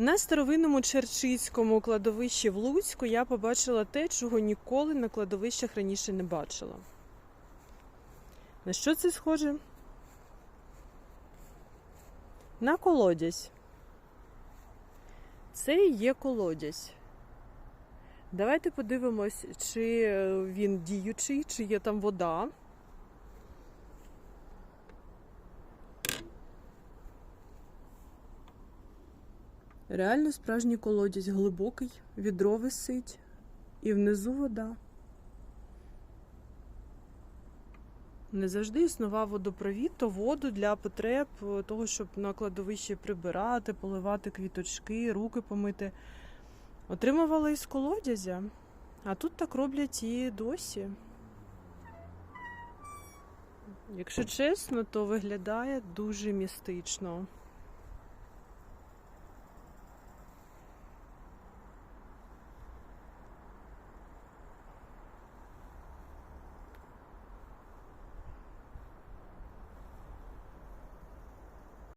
На старовинному Черчицькому кладовищі в Луцьку я побачила те, чого ніколи на кладовищах раніше не бачила. На що це схоже? На колодязь. Це і є колодязь. Давайте подивимось, чи е, він діючий, чи є там вода. Реально справжній колодязь глибокий, відро висить, і внизу вода. Не завжди існував водопровід, то воду для потреб е, того, щоб на кладовищі прибирати, поливати квіточки, руки помити. Отримували із колодязя. А тут так роблять і досі. Якщо чесно, то виглядає дуже містично.